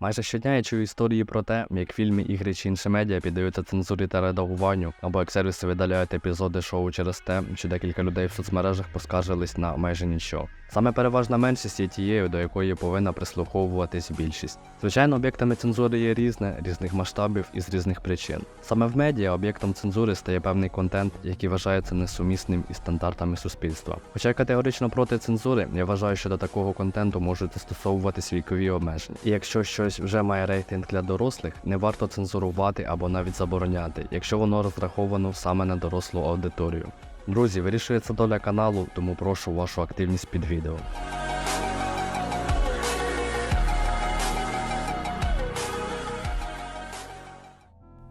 Майже щодня я чую історії про те, як фільми, ігри чи інші медіа піддаються цензурі та редагуванню, або як сервіси видаляють епізоди шоу через те, що декілька людей в соцмережах поскаржились на майже нічого. Саме переважна меншість є тією, до якої повинна прислуховуватись більшість. Звичайно, об'єктами цензури є різне, різних масштабів і з різних причин. Саме в медіа об'єктом цензури стає певний контент, який вважається несумісним із стандартами суспільства. Хоча я категорично проти цензури, я вважаю, що до такого контенту можуть застосовуватись вікові обмеження. І якщо щось вже має рейтинг для дорослих, не варто цензурувати або навіть забороняти, якщо воно розраховано саме на дорослу аудиторію. Друзі, вирішується доля каналу, тому прошу вашу активність під відео.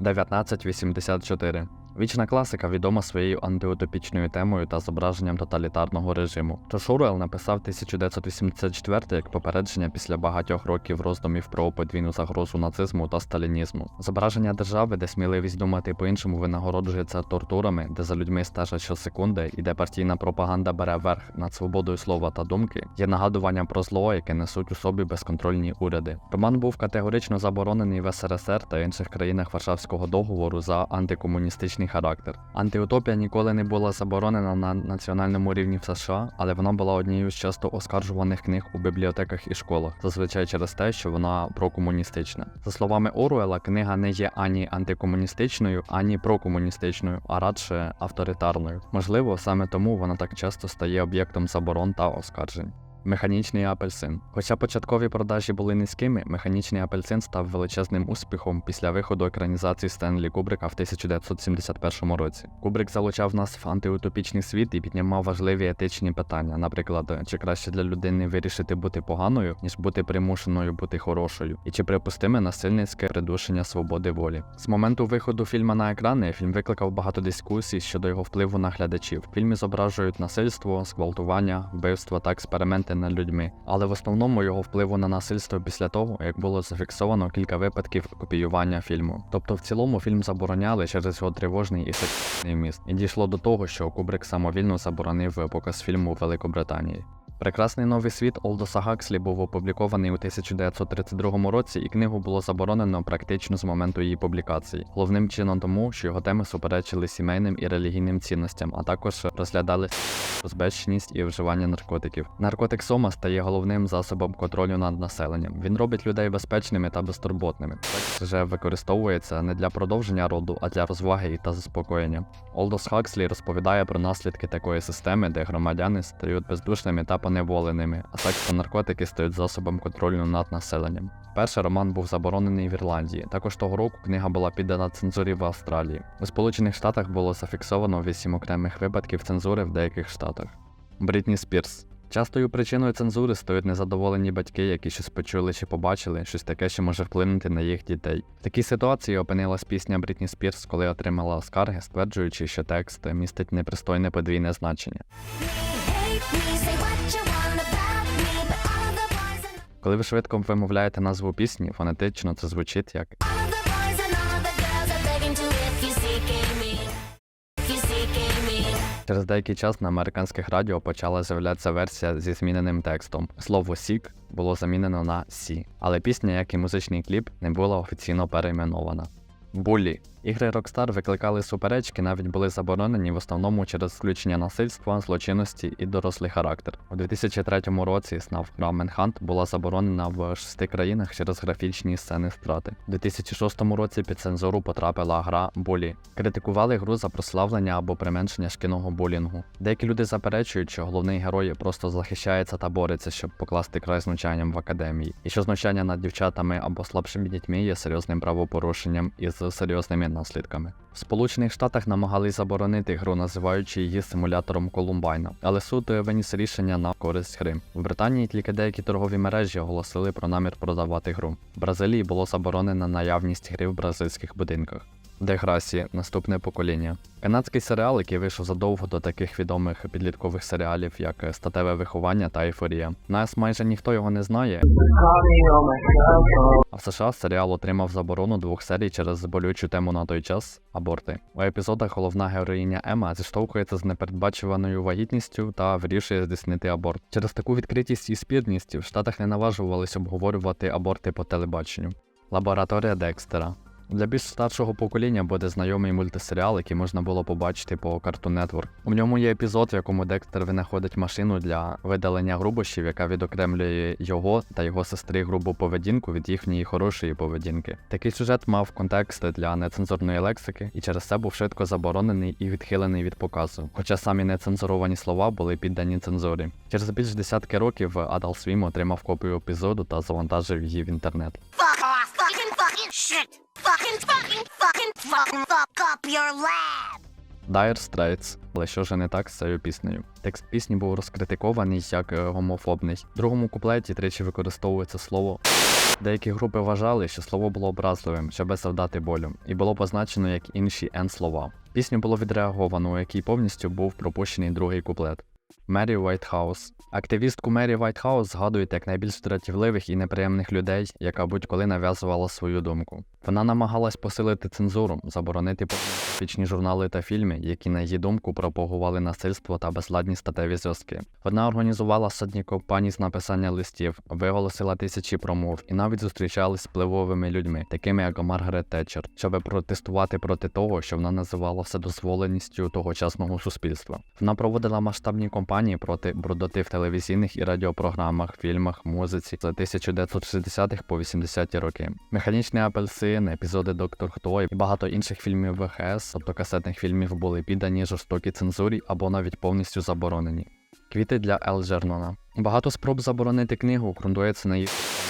«1984» Вічна класика відома своєю антиутопічною темою та зображенням тоталітарного режиму. Джош Оруелл написав 1984 як попередження після багатьох років роздумів про подвійну загрозу нацизму та сталінізму. Зображення держави, де сміливість думати по-іншому винагороджується тортурами, де за людьми стежать щосекунди і де партійна пропаганда бере верх над свободою слова та думки, є нагадуванням про зло, яке несуть у собі безконтрольні уряди. Роман був категорично заборонений в СРСР та інших країнах Варшавського договору за антикомуністичний характер. Антиутопія ніколи не була заборонена на національному рівні в США, але вона була однією з часто оскаржуваних книг у бібліотеках і школах, зазвичай через те, що вона прокомуністична. За словами Оруела, книга не є ані антикомуністичною, ані прокомуністичною, а радше авторитарною. Можливо, саме тому вона так часто стає об'єктом заборон та оскаржень. Механічний апельсин. Хоча початкові продажі були низькими, механічний апельсин став величезним успіхом після виходу екранізації Стенлі Кубрика в 1971 році. Кубрик залучав нас в антиутопічний світ і піднімав важливі етичні питання, наприклад, чи краще для людини вирішити бути поганою, ніж бути примушеною бути хорошою, і чи припустиме насильницьке придушення свободи волі. З моменту виходу фільму на екрани фільм викликав багато дискусій щодо його впливу на глядачів. В фільмі зображують насильство, зґвалтування, вбивства та експерименти над людьми, але в основному його впливу на насильство після того, як було зафіксовано кілька випадків копіювання фільму. Тобто в цілому фільм забороняли через його тривожний і сексуальний міст. І дійшло до того, що Кубрик самовільно заборонив показ фільму у Великобританії. Прекрасний новий світ Олдоса Гакслі був опублікований у 1932 році, і книгу було заборонено практично з моменту її публікації. Головним чином тому, що його теми суперечили сімейним і релігійним цінностям, а також розглядали розбещеність і вживання наркотиків. Наркотик Сома стає головним засобом контролю над населенням. Він робить людей безпечними та безтурботними. Секс вже використовується не для продовження роду, а для розваги та заспокоєння. Олдос Хакслі розповідає про наслідки такої системи, де громадяни стають бездушними та поневоленими, а секс та наркотики стають засобом контролю над населенням. Перший роман був заборонений в Ірландії. Також того року книга була піддана цензурі в Австралії. У Сполучених Штатах було зафіксовано вісім окремих випадків цензури в деяких штатах. Брітні Спірс. Частою причиною цензури стають незадоволені батьки, які щось почули чи побачили, щось таке, що може вплинути на їх дітей. В такій ситуації опинилась пісня Брітні Спірс, коли отримала скарги, стверджуючи, що текст містить непристойне подвійне значення. Коли ви швидко вимовляєте назву пісні, фонетично це звучить як. Через деякий час на американських радіо почала з'являтися версія зі зміненим текстом. Слово сік було замінено на сі, але пісня, як і музичний кліп, не була офіційно перейменована. Буллі. Ігри Rockstar викликали суперечки, навіть були заборонені в основному через включення насильства, злочинності і дорослий характер. У 2003 році снав гра Manhunt була заборонена в шести країнах через графічні сцени страти. У 2006 році під цензуру потрапила гра Булі. Критикували гру за прославлення або применшення шкільного булінгу. Деякі люди заперечують, що головний герой просто захищається та бореться, щоб покласти край знущанням в академії, і що знущання над дівчатами або слабшими дітьми є серйозним правопорушенням із серйозними наслідками. В Сполучених Штатах намагались заборонити гру, називаючи її симулятором Колумбайна, але суд виніс рішення на користь гри. В Британії тільки деякі торгові мережі оголосили про намір продавати гру. В Бразилії було заборонено наявність гри в бразильських будинках. Деграсі наступне покоління. Канадський серіал, який вийшов задовго до таких відомих підліткових серіалів, як Статеве виховання та Ейфорія. Нас майже ніхто його не знає. А в США серіал отримав заборону двох серій через болючу тему на той час аборти. У епізодах головна героїня Ема зіштовхується з непередбачуваною вагітністю та вирішує здійснити аборт. Через таку відкритість і спірність в Штатах не наважувались обговорювати аборти по телебаченню. Лабораторія Декстера. Для більш старшого покоління буде знайомий мультисеріал, який можна було побачити по Cartoon Network. У ньому є епізод, в якому Декстер винаходить машину для видалення грубощів, яка відокремлює його та його сестри грубу поведінку від їхньої хорошої поведінки. Такий сюжет мав контекст для нецензурної лексики і через це був швидко заборонений і відхилений від показу. Хоча самі нецензуровані слова були піддані цензурі. Через більш десятки років Adult Swim отримав копію епізоду та завантажив її в інтернет. Fucking shit. Fucking fucking fucking fucking fuck up your lab. Dire Straits, але що ж не так з цією піснею? Текст пісні був розкритикований як е, гомофобний. В другому куплеті тричі використовується слово. Деякі групи вважали, що слово було образливим, щоб завдати болю, і було позначено як інші N слова. Пісню було відреаговано, у якій повністю був пропущений другий куплет. Мері Вайтхаус. Активістку Мері Вайтхаус згадують як найбільш дратівливих і неприємних людей, яка будь-коли нав'язувала свою думку. Вона намагалась посилити цензуру, заборонити порнографічні журнали та фільми, які, на її думку, пропагували насильство та безладні статеві зв'язки. Вона організувала сотні компаній з написання листів, виголосила тисячі промов і навіть зустрічалась з впливовими людьми, такими як Маргарет Тетчер, щоб протестувати проти того, що вона називала вседозволеністю тогочасного суспільства. Вона проводила масштабні кампанії проти брудоти в телевізійних і радіопрограмах, фільмах, музиці з 1960-х по 80-ті роки. Механічний апельсин, епізоди Доктор Хто і багато інших фільмів ВХС, тобто касетних фільмів, були піддані жорстокій цензурі або навіть повністю заборонені. Квіти для Елджернона. Багато спроб заборонити книгу ґрунтується на її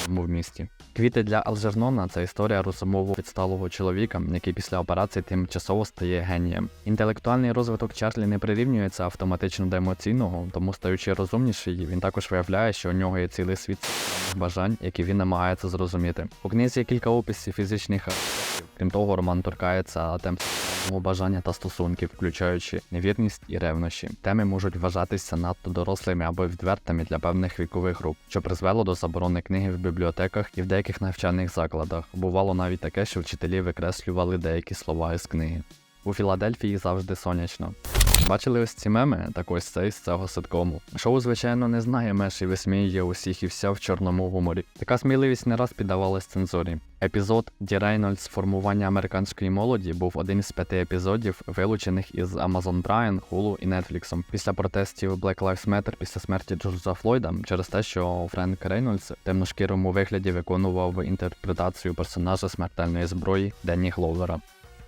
вмісті. Квіти для Алжернона це історія розумового відсталого чоловіка, який після операції тимчасово стає генієм. Інтелектуальний розвиток Чарлі не прирівнюється автоматично до емоційного, тому стаючи розумніший, він також виявляє, що у нього є цілий світ бажань, які він намагається зрозуміти. У книзі є кілька описів фізичних. Крім того, роман торкається тем бажання та стосунків, включаючи невірність і ревнощі. Теми можуть вважатися надто дорослими або відвертими для певних вікових груп, що призвело до заборони книги в бібліотеках і в деяких навчальних закладах. Бувало навіть таке, що вчителі викреслювали деякі слова із книги. У Філадельфії завжди сонячно. Бачили ось ці меми, так ось цей з цього ситкому. Шоу, звичайно, не знає меж і висміює усіх і вся в чорному гуморі. Така сміливість не раз піддавалась цензурі. Епізод Ді Рейнольдс формування американської молоді був один із п'яти епізодів, вилучених із Amazon Prime, Hulu і Netflix після протестів Black Lives Matter після смерті Джорджа Флойда через те, що Френк Рейнольдс в темношкірому вигляді виконував інтерпретацію персонажа смертельної зброї Денні Гловера.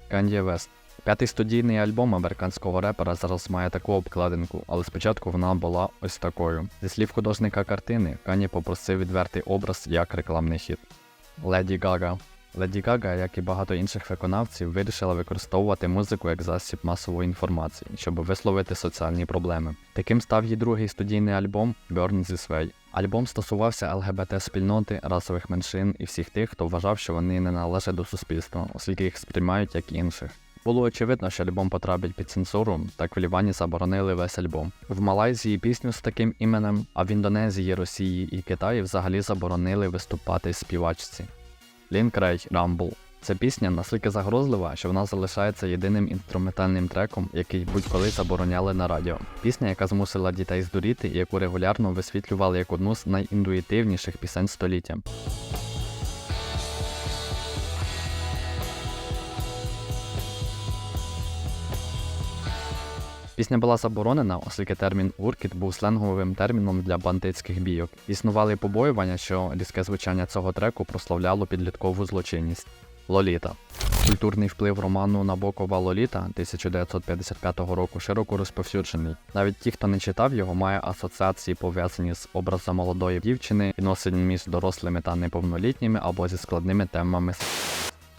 Кан'є Вест. П'ятий студійний альбом американського репера зараз має таку обкладинку, але спочатку вона була ось такою. Зі слів художника картини, Кані попросив відвертий образ як рекламний хід. Леді Гага. Леді Гага, як і багато інших виконавців, вирішила використовувати музику як засіб масової інформації, щоб висловити соціальні проблеми. Таким став її другий студійний альбом Burn This Way. Альбом стосувався ЛГБТ-спільноти, расових меншин і всіх тих, хто вважав, що вони не належать до суспільства, оскільки їх сприймають як інших. Було очевидно, що альбом потрапить під цензуру, так в Лівані заборонили весь альбом. В Малайзії пісню з таким іменем, а в Індонезії, Росії і Китаї взагалі заборонили виступати співачці. Лін Крей Рамбл. Ця пісня настільки загрозлива, що вона залишається єдиним інструментальним треком, який будь-коли забороняли на радіо. Пісня, яка змусила дітей здуріти і яку регулярно висвітлювали як одну з найінтуїтивніших пісень століття. Пісня була заборонена, оскільки термін гуркіт був сленговим терміном для бандитських бійок. Існували побоювання, що різке звучання цього треку прославляло підліткову злочинність. Лоліта. Культурний вплив роману Набокова Лоліта 1955 року широко розповсюджений. Навіть ті, хто не читав його, має асоціації пов'язані з образом молодої дівчини, відносин між дорослими та неповнолітніми або зі складними темами.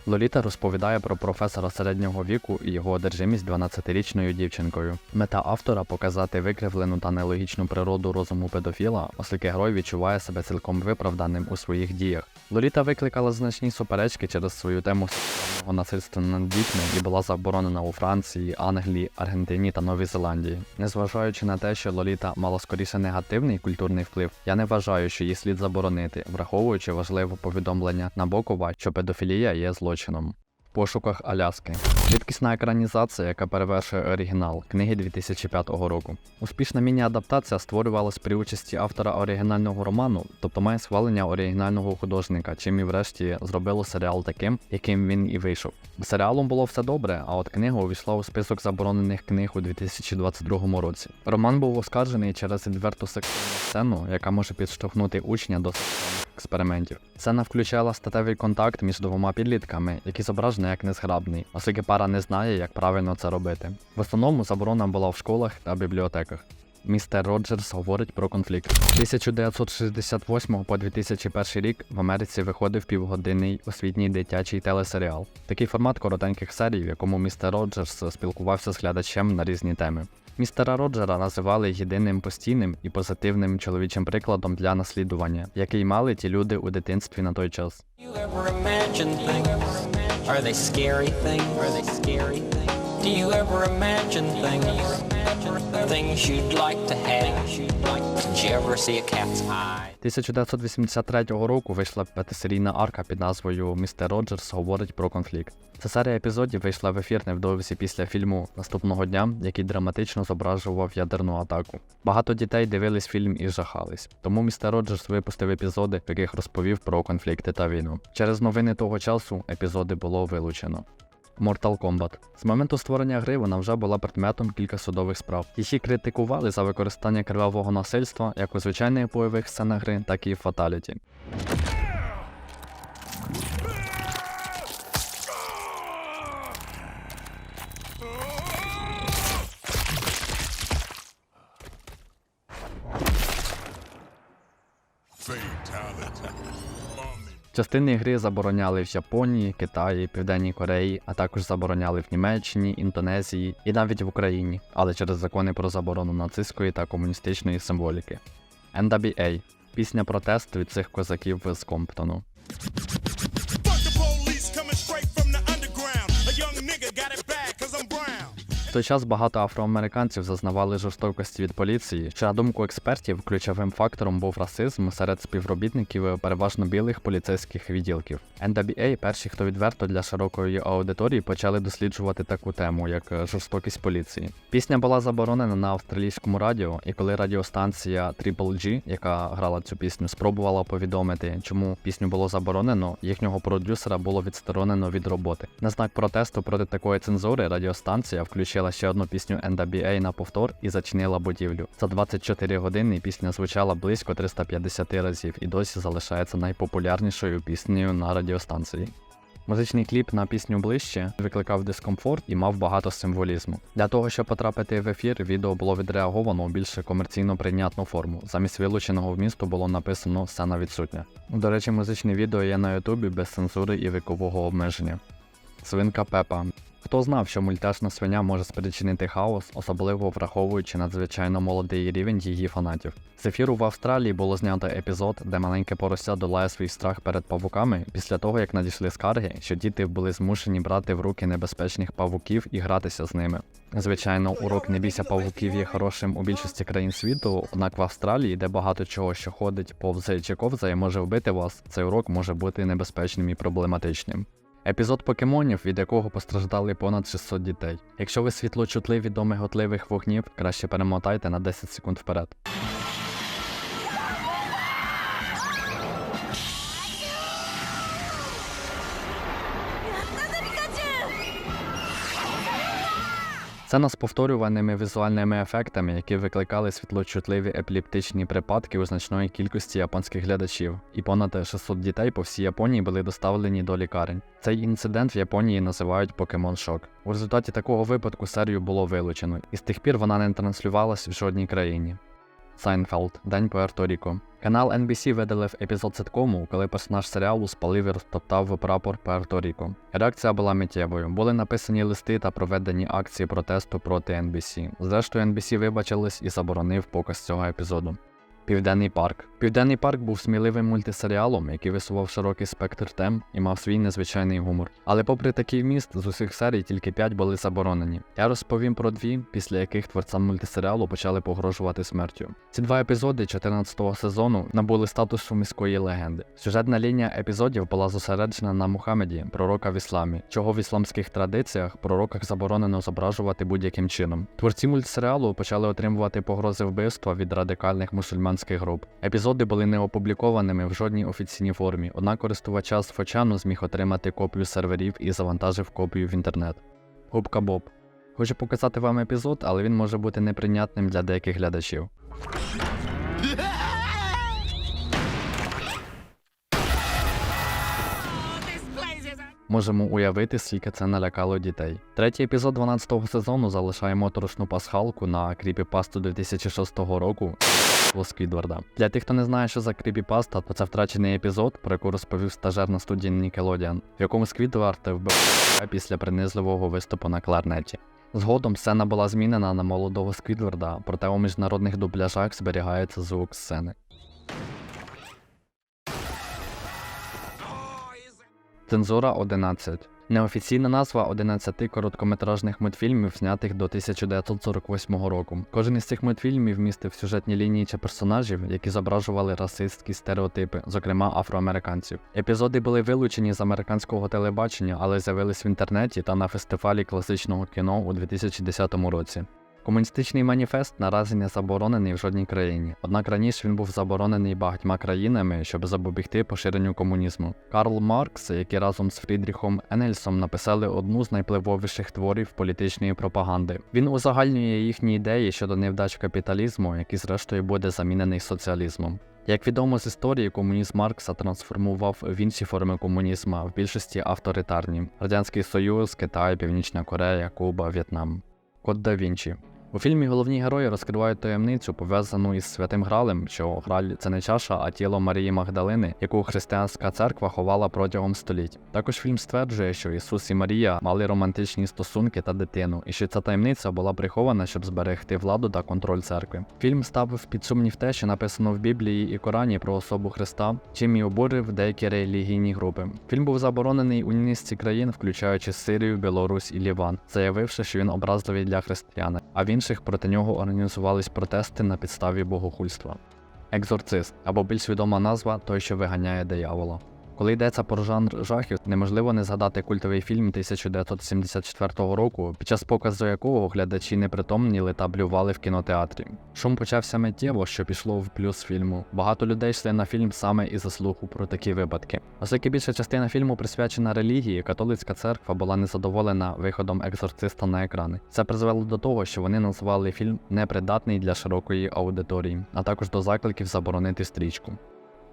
Лоліта розповідає про професора середнього віку і його одержимість 12-річною дівчинкою. Мета автора показати викривлену та нелогічну природу розуму педофіла, оскільки герой відчуває себе цілком виправданим у своїх діях. Лоліта викликала значні суперечки через свою тему сексуального насильства над дітьми і була заборонена у Франції, Англії, Аргентині та Новій Зеландії. Незважаючи на те, що Лоліта мала скоріше негативний культурний вплив, я не вважаю, що її слід заборонити, враховуючи важливе повідомлення Набокова, що педофілія є злочином. В пошуках Аляски. Рідкісна екранізація, яка перевершує оригінал книги 2005 року. Успішна міні-адаптація створювалась при участі автора оригінального роману, тобто має схвалення оригінального художника, чим і врешті зробило серіал таким, яким він і вийшов. Серіалом було все добре, а от книга увійшла у список заборонених книг у 2022 році. Роман був оскаржений через відверту сексуальну сцену, яка може підштовхнути учня до сексуальних експериментів. Сцена включала статевий контакт між двома підлітками, який зображений як незграбний, оскільки пара не знає, як правильно це робити. В основному заборона була в школах та бібліотеках. Містер Роджерс говорить про конфлікт. З 1968 по 2001 рік в Америці виходив півгодинний освітній дитячий телесеріал. Такий формат коротеньких серій, в якому містер Роджерс спілкувався з глядачем на різні теми. Містера Роджера називали єдиним постійним і позитивним чоловічим прикладом для наслідування, який мали ті люди у дитинстві на той час. you ever Do you ever imagine things? Things you'd like to have? Did you ever see a cat's eye? 1983 року вийшла п'ятисерійна арка під назвою Містер Роджерс говорить про конфлікт. Ця серія епізодів вийшла в ефір невдовзі після фільму наступного дня, який драматично зображував ядерну атаку. Багато дітей дивились фільм і жахались. Тому містер Роджерс випустив епізоди, в яких розповів про конфлікти та війну. Через новини того часу епізоди було вилучено. Mortal Kombat. З моменту створення гри вона вже була предметом кілька судових справ. Її критикували за використання кривавого насильства як у звичайних бойових сценах гри, так і в фаталіті. Частини гри забороняли в Японії, Китаї, Південній Кореї, а також забороняли в Німеччині, Індонезії і навіть в Україні, але через закони про заборону нацистської та комуністичної символіки. NWA – пісня протесту від цих козаків з Комптону. Той час багато афроамериканців зазнавали жорстокості від поліції, що на думку експертів, ключовим фактором був расизм серед співробітників переважно білих поліцейських відділків. NWA перші, хто відверто для широкої аудиторії почали досліджувати таку тему, як жорстокість поліції. Пісня була заборонена на австралійському радіо, і коли радіостанція Triple G, яка грала цю пісню, спробувала повідомити, чому пісню було заборонено, їхнього продюсера було відсторонено від роботи. На знак протесту проти такої цензури радіостанція включила ще одну пісню NWA на повтор і зачинила будівлю. За 24 години пісня звучала близько 350 разів і досі залишається найпопулярнішою піснею на радіостанції. Музичний кліп на пісню ближче викликав дискомфорт і мав багато символізму. Для того, щоб потрапити в ефір, відео було відреаговано у більш комерційно прийнятну форму. Замість вилученого вмісту було написано сцена відсутня. До речі, музичне відео є на Ютубі без цензури і вікового обмеження. Свинка Пепа. Хто знав, що мультяшна свиня може спричинити хаос, особливо враховуючи надзвичайно молодий рівень її фанатів. З ефіру в Австралії було знято епізод, де маленьке порося долає свій страх перед павуками після того, як надійшли скарги, що діти були змушені брати в руки небезпечних павуків і гратися з ними. Звичайно, урок не бійся павуків є хорошим у більшості країн світу, однак в Австралії, де багато чого, що ходить повзе чи ковзає, може вбити вас, цей урок може бути небезпечним і проблематичним. Епізод покемонів, від якого постраждали понад 600 дітей. Якщо ви світлочутливі до миготливих вогнів, краще перемотайте на 10 секунд вперед. Сцена з повторюваними візуальними ефектами, які викликали світлочутливі епілептичні припадки у значної кількості японських глядачів, і понад 600 дітей по всій Японії були доставлені до лікарень. Цей інцидент в Японії називають Покемон Шок. У результаті такого випадку серію було вилучено, і з тих пір вона не транслювалась в жодній країні. Сайнфелд, День Пуерто-Ріко. Канал NBC видалив епізод ситкому, коли персонаж серіалу спалив і розтоптав прапор Пуерто-Ріко. Реакція була миттєвою. Були написані листи та проведені акції протесту проти NBC. Зрештою, NBC вибачились і заборонив показ цього епізоду. Південний парк. Південний парк був сміливим мультисеріалом, який висував широкий спектр тем і мав свій незвичайний гумор. Але попри такий вміст, з усіх серій тільки 5 були заборонені. Я розповім про дві, після яких творцям мультисеріалу почали погрожувати смертю. Ці два епізоди 14-го сезону набули статусу міської легенди. Сюжетна лінія епізодів була зосереджена на Мухаммеді, пророка в ісламі, чого в ісламських традиціях пророках заборонено зображувати будь-яким чином. Творці мультсеріалу почали отримувати погрози вбивства від радикальних мусульманських груп. Епізоди були не опублікованими в жодній офіційній формі, однак користувача з Фочану зміг отримати копію серверів і завантажив копію в інтернет. Губка Боб. Хочу показати вам епізод, але він може бути неприйнятним для деяких глядачів. Можемо уявити, скільки це налякало дітей. Третій епізод 12-го сезону залишає моторошну пасхалку на кріпіпасту 2006 року Сквідварда. Для тих, хто не знає, що за кріпіпаста, то це втрачений епізод, про яку розповів стажер на студії Nickelodeon, в якому Сквідвард вбив після принизливого виступу на кларнеті. Згодом сцена була змінена на молодого Сквідварда, проте у міжнародних дубляжах зберігається звук сцени. Цензура 11. Неофіційна назва 11 короткометражних мультфільмів, знятих до 1948 року. Кожен із цих мультфільмів містив сюжетні лінії чи персонажів, які зображували расистські стереотипи, зокрема афроамериканців. Епізоди були вилучені з американського телебачення, але з'явились в інтернеті та на фестивалі класичного кіно у 2010 році. Комуністичний маніфест наразі не заборонений в жодній країні, однак раніше він був заборонений багатьма країнами, щоб запобігти поширенню комунізму. Карл Маркс, який разом з Фрідріхом Енгельсом написали одну з найвпливовіших творів політичної пропаганди. Він узагальнює їхні ідеї щодо невдач капіталізму, який зрештою буде замінений соціалізмом. Як відомо з історії, комунізм Маркса трансформував в інші форми комунізму, в більшості авторитарні: Радянський Союз, Китай, Північна Корея, Куба, В'єтнам. Код да Вінчі. У фільмі головні герої розкривають таємницю, пов'язану із святим Гралем, що Граль це не чаша, а тіло Марії Магдалини, яку християнська церква ховала протягом століть. Також фільм стверджує, що Ісус і Марія мали романтичні стосунки та дитину, і що ця таємниця була прихована, щоб зберегти владу та контроль церкви. Фільм ставив під сумнів те, що написано в Біблії і Корані про особу Христа, чим і обурив деякі релігійні групи. Фільм був заборонений у низці країн, включаючи Сирію, Білорусь і Ліван, заявивши, що він образливий для християн. А в інших проти нього організувались протести на підставі богохульства. Екзорцист або більш відома назва той, що виганяє диявола. Коли йдеться про жанр жахів, неможливо не згадати культовий фільм 1974 року, під час показу якого глядачі непритомніли та блювали в кінотеатрі. Шум почався миттєво, що пішло в плюс фільму. Багато людей йшли на фільм саме із заслугу про такі випадки. Оскільки більша частина фільму присвячена релігії, католицька церква була незадоволена виходом екзорциста на екрани. Це призвело до того, що вони назвали фільм непридатний для широкої аудиторії, а також до закликів заборонити стрічку.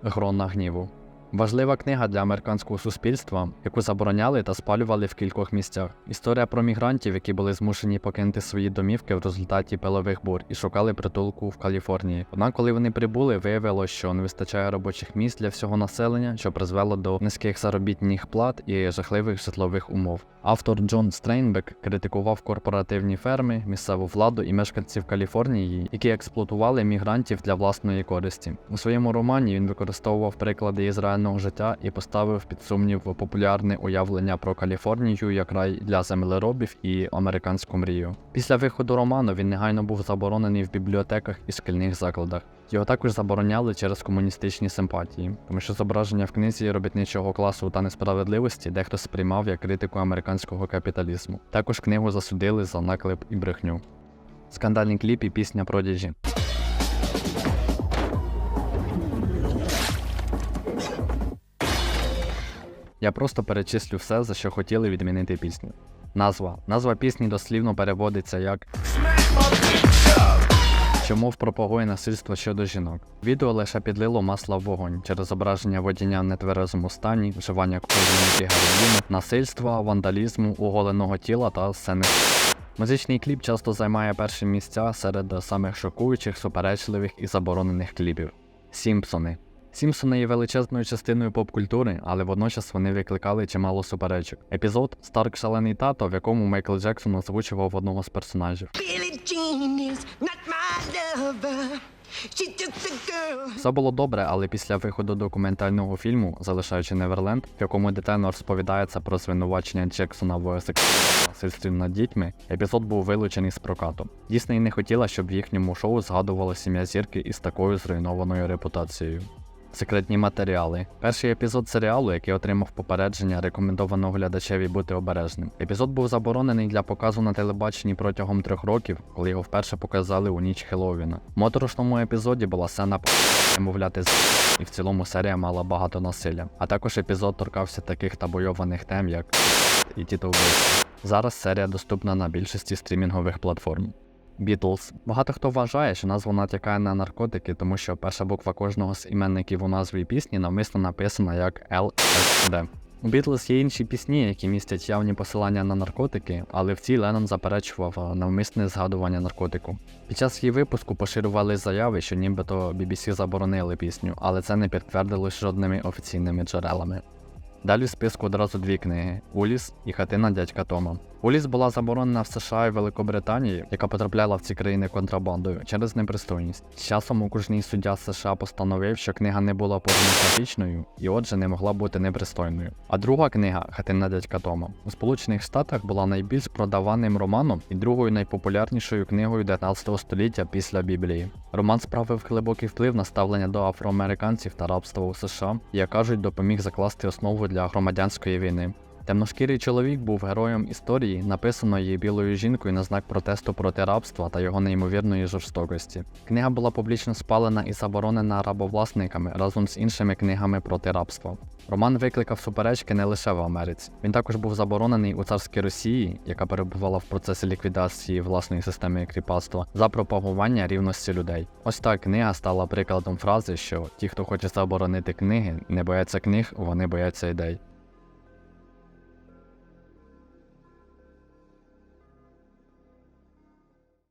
Грона гніву. Важлива книга для американського суспільства, яку забороняли та спалювали в кількох місцях. Історія про мігрантів, які були змушені покинути свої домівки в результаті пилових бур і шукали притулку в Каліфорнії. Однак, коли вони прибули, виявилося, що не вистачає робочих місць для всього населення, що призвело до низьких заробітних плат і жахливих житлових умов. Автор Джон Стрейнбек критикував корпоративні ферми, місцеву владу і мешканців Каліфорнії, які експлуатували мігрантів для власної користі. У своєму романі він використовував приклади ізраїльного життя і поставив під сумнів популярне уявлення про Каліфорнію як рай для землеробів і американську мрію. Після виходу роману він негайно був заборонений в бібліотеках і шкільних закладах. Його також забороняли через комуністичні симпатії, тому що зображення в книзі робітничого класу та несправедливості дехто сприймав як критику американського капіталізму. Також книгу засудили за наклеп і брехню. Скандальний кліп і пісня про діжі. Я просто перечислю все, за що хотіли відмінити пісню. Назва. Назва пісні дослівно переводиться як що мов пропагує насильство щодо жінок. Відео лише підлило масла в вогонь через зображення водіння в нетверезому стані, вживання і героїну, насильства, вандалізму, оголеного тіла та сцени. Музичний кліп часто займає перші місця серед самих шокуючих, суперечливих і заборонених кліпів. Сімпсони. Сімпсони є величезною частиною поп-культури, але водночас вони викликали чимало суперечок. Епізод Старк Шалений тато, в якому Майкл Джексон озвучував одного з персонажів. Все було добре, але після виходу документального фільму, залишаючи Неверленд, в якому детально розповідається про звинувачення Джексона в сексуальному насильстві над дітьми, епізод був вилучений з прокату. Дісней не хотіла, щоб в їхньому шоу згадувало сім'я зірки із такою зруйнованою репутацією. Секретні матеріали. Перший епізод серіалу, який отримав попередження, рекомендовано глядачеві бути обережним. Епізод був заборонений для показу на телебаченні протягом трьох років, коли його вперше показали у ніч Хеллоуіна. В моторошному епізоді була сцена мовляти з і в цілому серія мала багато насилля. А також епізод торкався таких табойованих тем, як і тіто вбивство. Зараз серія доступна на більшості стрімінгових платформ. Beatles. Багато хто вважає, що назва натякає на наркотики, тому що перша буква кожного з іменників у назві пісні навмисно написана як LSD. У Beatles є інші пісні, які містять явні посилання на наркотики, але в цій Леннон заперечував е, навмисне згадування наркотику. Під час її випуску поширювали заяви, що нібито BBC заборонили пісню, але це не підтвердилось жодними офіційними джерелами. Далі в списку одразу дві книги: Уліс і Хатина дядька Тома. Уліс була заборонена в США і Великобританії, яка потрапляла в ці країни контрабандою через непристойність. Часом окружний суддя США постановив, що книга не була порнографічною і отже не могла бути непристойною. А друга книга Хатина дядька Тома у Сполучених Штатах була найбільш продаваним романом і другою найпопулярнішою книгою 19 століття після Біблії. Роман справив глибокий вплив на ставлення до афроамериканців та рабства у США як кажуть, допоміг закласти основу для громадянської війни. Темношкірий чоловік був героєм історії, написаної білою жінкою на знак протесту проти рабства та його неймовірної жорстокості. Книга була публічно спалена і заборонена рабовласниками разом з іншими книгами проти рабства. Роман викликав суперечки не лише в Америці. Він також був заборонений у царській Росії, яка перебувала в процесі ліквідації власної системи кріпацтва, за пропагування рівності людей. Ось так книга стала прикладом фрази, що ті, хто хоче заборонити книги, не бояться книг, вони бояться ідей.